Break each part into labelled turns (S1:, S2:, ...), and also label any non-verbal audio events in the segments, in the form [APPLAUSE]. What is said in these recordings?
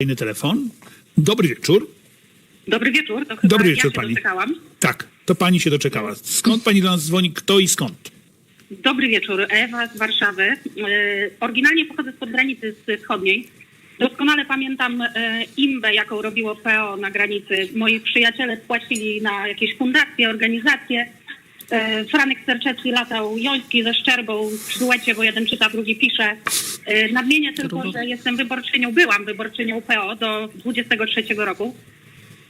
S1: Kolejny telefon. Dobry wieczór.
S2: Dobry wieczór, to chyba
S1: Dobry
S2: ja
S1: wieczór
S2: się
S1: pani.
S2: doczekałam.
S1: Tak, to pani się doczekała. Skąd pani do nas dzwoni? Kto i skąd?
S2: Dobry wieczór, Ewa z Warszawy. E, oryginalnie pochodzę z granicy wschodniej. Doskonale pamiętam e, imbę, jaką robiło PO na granicy. Moi przyjaciele płacili na jakieś fundacje, organizacje. E, Franek Sterczewski latał Joński ze Szczerbą w duecie, bo jeden czyta, drugi pisze. E, nadmienię tylko, że jestem wyborczynią, byłam wyborczynią PO do 23 roku.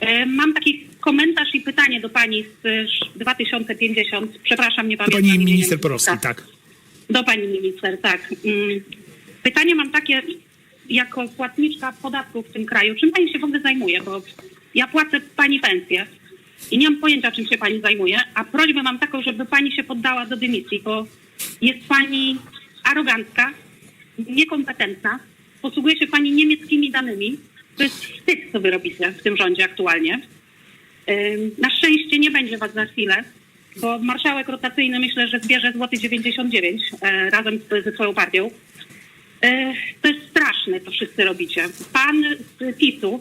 S2: E, Mam taki komentarz i pytanie do pani z e, 2050. Przepraszam, nie pamiętam.
S1: pani minister. Porowskiej, tak.
S2: Do pani minister, tak. Mm. Pytanie mam takie, jako płatniczka podatków w tym kraju, czym pani się w ogóle zajmuje? Bo ja płacę pani pensję i nie mam pojęcia, czym się pani zajmuje, a prośbę mam taką, żeby pani się poddała do dymisji, bo jest pani arogancka, niekompetentna, posługuje się pani niemieckimi danymi. To jest wstyd, co wy robicie w tym rządzie aktualnie. Na szczęście nie będzie was za chwilę, bo marszałek rotacyjny myślę, że zbierze złoty 99 e, razem ze swoją partią. E, To jest straszne, to wszyscy robicie. Pan z PiSu,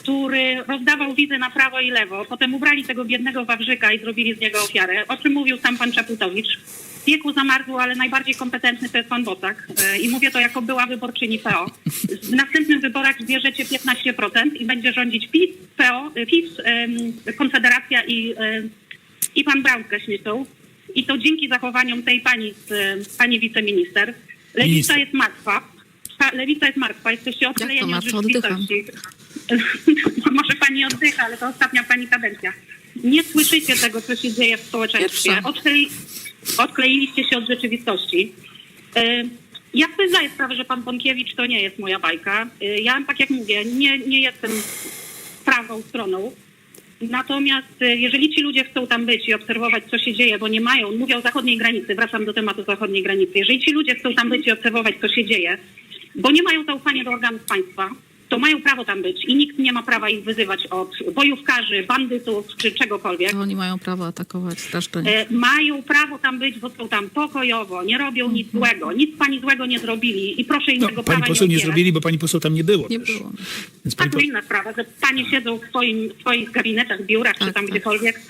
S2: który rozdawał wizy na prawo i lewo, potem ubrali tego biednego Wawrzyka i zrobili z niego ofiarę, o czym mówił sam pan Czaputowicz. W wieku zamarzł, ale najbardziej kompetentny to jest pan Bosak. E, I mówię to jako była wyborczyni PO. W następnych wyborach zbierzecie 15% i będzie rządzić PiS, PO, e, PiS, Konfederacja i, e, i pan Braun z Gaśnicą. I to dzięki zachowaniom tej pani, pani wiceminister. Lewica
S1: Minister.
S2: jest martwa. Ta Lewica jest martwa. Jesteście odklejeni od rzeczywistości. [LAUGHS] Może pani oddycha, ale to ostatnia pani kadencja. Nie słyszycie tego, co się dzieje w społeczeństwie. Odklei, odkleiliście się od rzeczywistości. E, Ja sobie zdaję sprawę, że pan Bąkiewicz to nie jest moja bajka. E, Ja, tak jak mówię, nie, nie jestem prawą stroną. Natomiast e, jeżeli ci ludzie chcą tam być i obserwować, co się dzieje, bo nie mają, mówię o zachodniej granicy, wracam do tematu zachodniej granicy, jeżeli ci ludzie chcą tam być i obserwować, co się dzieje, bo nie mają zaufania do organów państwa, to mają prawo tam być i nikt nie ma prawa ich wyzywać od bojówkarzy, bandytów czy czegokolwiek.
S3: To oni mają prawo atakować straszczenie.
S2: E, mają prawo tam być, bo są tam pokojowo, nie robią nic złego, nic pani złego nie zrobili i proszę im
S1: No,
S2: tego
S1: pani
S2: prawa
S1: poseł nie
S2: odbierać.
S1: zrobili, bo pani poseł tam nie było.
S3: Nie
S1: też.
S3: było.
S1: Więc
S2: A
S1: pani
S2: to inna sprawa, że panie siedzą w, swoim, w swoich gabinetach, biurach czy
S3: Tak,
S2: tam
S3: tak.
S2: gdziekolwiek.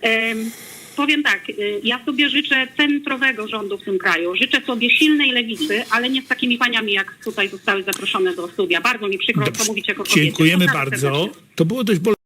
S2: Em, powiem tak, y, ja sobie życzę centrowego rządu w tym kraju. Życzę sobie silnej lewicy, ale nie z takimi paniami, jak tutaj zostały zaproszone do studia. Bardzo mi przykro,
S1: Dobrze.
S2: co mówić jako kobiecie.
S1: Dziękujemy bardzo.
S2: serdecznie.
S1: To było dość bolesne.